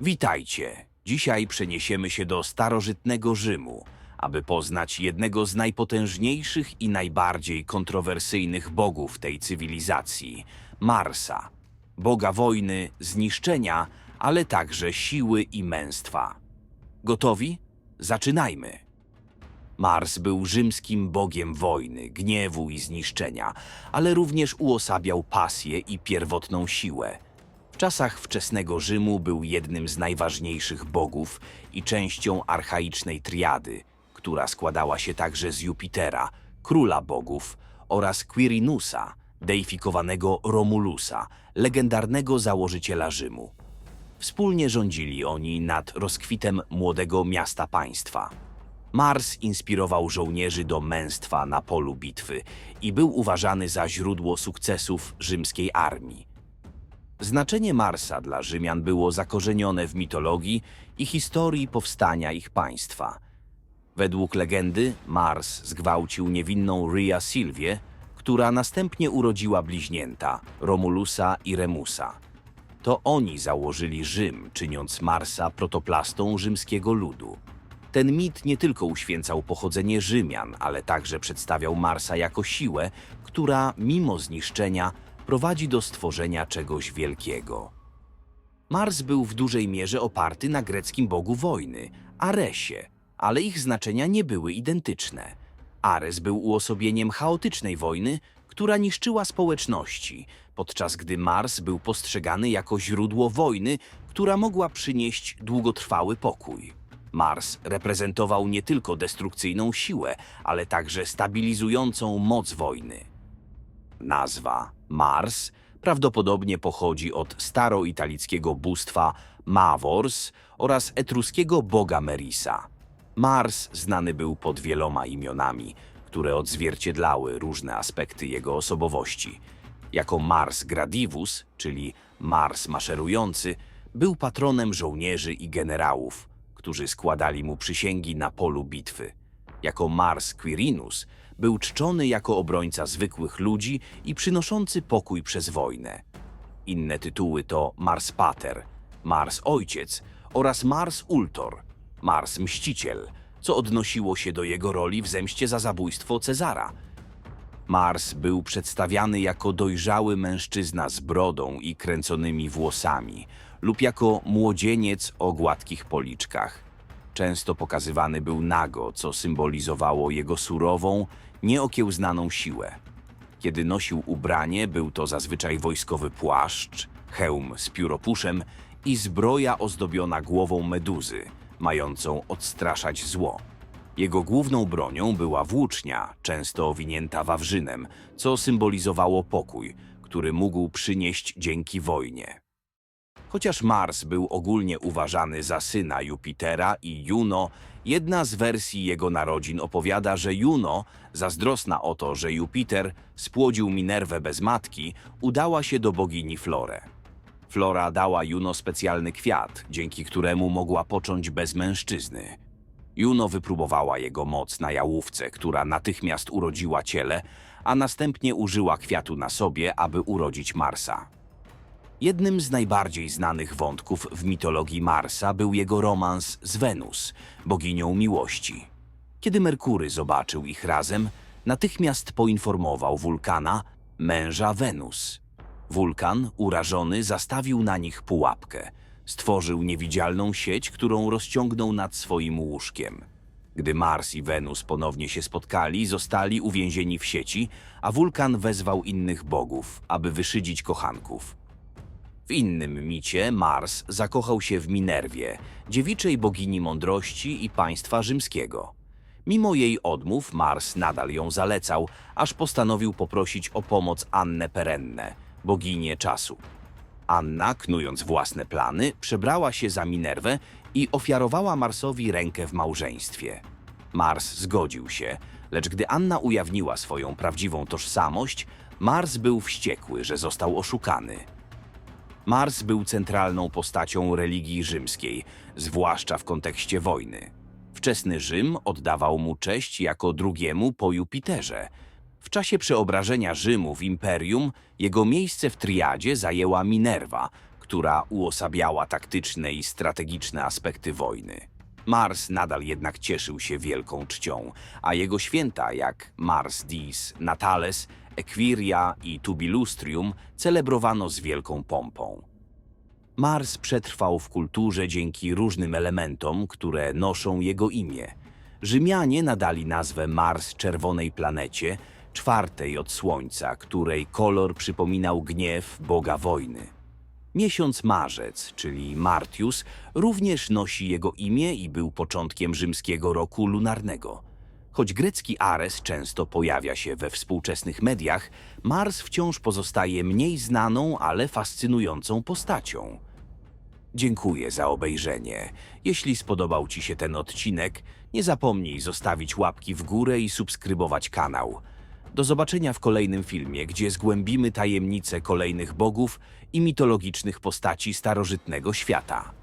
Witajcie. Dzisiaj przeniesiemy się do starożytnego Rzymu, aby poznać jednego z najpotężniejszych i najbardziej kontrowersyjnych bogów tej cywilizacji Marsa. Boga wojny, zniszczenia, ale także siły i męstwa. Gotowi? Zaczynajmy. Mars był rzymskim bogiem wojny, gniewu i zniszczenia, ale również uosabiał pasję i pierwotną siłę. Czasach wczesnego Rzymu był jednym z najważniejszych bogów i częścią archaicznej triady, która składała się także z Jupitera, króla bogów, oraz Quirinusa, deifikowanego Romulusa, legendarnego założyciela Rzymu. Wspólnie rządzili oni nad rozkwitem młodego miasta państwa. Mars inspirował żołnierzy do męstwa na polu bitwy i był uważany za źródło sukcesów rzymskiej armii. Znaczenie Marsa dla Rzymian było zakorzenione w mitologii i historii powstania ich państwa. Według legendy Mars zgwałcił niewinną Rhea Silvię, która następnie urodziła bliźnięta Romulusa i Remusa. To oni założyli Rzym, czyniąc Marsa protoplastą rzymskiego ludu. Ten mit nie tylko uświęcał pochodzenie Rzymian, ale także przedstawiał Marsa jako siłę, która mimo zniszczenia prowadzi do stworzenia czegoś wielkiego. Mars był w dużej mierze oparty na greckim bogu wojny, Aresie, ale ich znaczenia nie były identyczne. Ares był uosobieniem chaotycznej wojny, która niszczyła społeczności, podczas gdy Mars był postrzegany jako źródło wojny, która mogła przynieść długotrwały pokój. Mars reprezentował nie tylko destrukcyjną siłę, ale także stabilizującą moc wojny. Nazwa Mars prawdopodobnie pochodzi od staroitalickiego bóstwa Mavors oraz etruskiego boga Merisa. Mars znany był pod wieloma imionami, które odzwierciedlały różne aspekty jego osobowości. Jako Mars Gradivus, czyli Mars maszerujący, był patronem żołnierzy i generałów, którzy składali mu przysięgi na polu bitwy. Jako Mars Quirinus był czczony jako obrońca zwykłych ludzi i przynoszący pokój przez wojnę. Inne tytuły to Mars Pater, Mars Ojciec oraz Mars Ultor, Mars Mściciel, co odnosiło się do jego roli w zemście za zabójstwo Cezara. Mars był przedstawiany jako dojrzały mężczyzna z brodą i kręconymi włosami lub jako młodzieniec o gładkich policzkach. Często pokazywany był nago, co symbolizowało jego surową, nieokiełznaną siłę. Kiedy nosił ubranie, był to zazwyczaj wojskowy płaszcz, hełm z pióropuszem i zbroja ozdobiona głową meduzy, mającą odstraszać zło. Jego główną bronią była włócznia, często owinięta wawrzynem, co symbolizowało pokój, który mógł przynieść dzięki wojnie. Chociaż Mars był ogólnie uważany za syna Jupitera i Juno, jedna z wersji jego narodzin opowiada, że Juno, zazdrosna o to, że Jupiter spłodził Minerwę bez matki, udała się do bogini Florę. Flora dała Juno specjalny kwiat, dzięki któremu mogła począć bez mężczyzny. Juno wypróbowała jego moc na jałówce, która natychmiast urodziła ciele, a następnie użyła kwiatu na sobie, aby urodzić Marsa. Jednym z najbardziej znanych wątków w mitologii Marsa był jego romans z Wenus, boginią miłości. Kiedy Merkury zobaczył ich razem, natychmiast poinformował wulkana, męża Wenus. Wulkan, urażony, zastawił na nich pułapkę. Stworzył niewidzialną sieć, którą rozciągnął nad swoim łóżkiem. Gdy Mars i Wenus ponownie się spotkali, zostali uwięzieni w sieci, a wulkan wezwał innych bogów, aby wyszydzić kochanków. W innym micie Mars zakochał się w Minerwie, dziewiczej bogini mądrości i państwa rzymskiego. Mimo jej odmów Mars nadal ją zalecał, aż postanowił poprosić o pomoc Annę Perennę, boginię czasu. Anna, knując własne plany, przebrała się za Minerwę i ofiarowała Marsowi rękę w małżeństwie. Mars zgodził się, lecz gdy Anna ujawniła swoją prawdziwą tożsamość, Mars był wściekły, że został oszukany. Mars był centralną postacią religii rzymskiej, zwłaszcza w kontekście wojny. Wczesny Rzym oddawał mu cześć jako drugiemu po Jupiterze. W czasie przeobrażenia Rzymu w imperium jego miejsce w triadzie zajęła Minerva, która uosabiała taktyczne i strategiczne aspekty wojny. Mars nadal jednak cieszył się wielką czcią, a jego święta jak Mars Dies, Natales, Equiria i Tubilustrium celebrowano z wielką pompą. Mars przetrwał w kulturze dzięki różnym elementom, które noszą jego imię. Rzymianie nadali nazwę Mars czerwonej planecie, czwartej od Słońca, której kolor przypominał gniew boga wojny. Miesiąc marzec, czyli Martius, również nosi jego imię i był początkiem rzymskiego roku lunarnego. Choć grecki Ares często pojawia się we współczesnych mediach, Mars wciąż pozostaje mniej znaną, ale fascynującą postacią. Dziękuję za obejrzenie. Jeśli spodobał Ci się ten odcinek, nie zapomnij zostawić łapki w górę i subskrybować kanał. Do zobaczenia w kolejnym filmie, gdzie zgłębimy tajemnice kolejnych bogów i mitologicznych postaci starożytnego świata.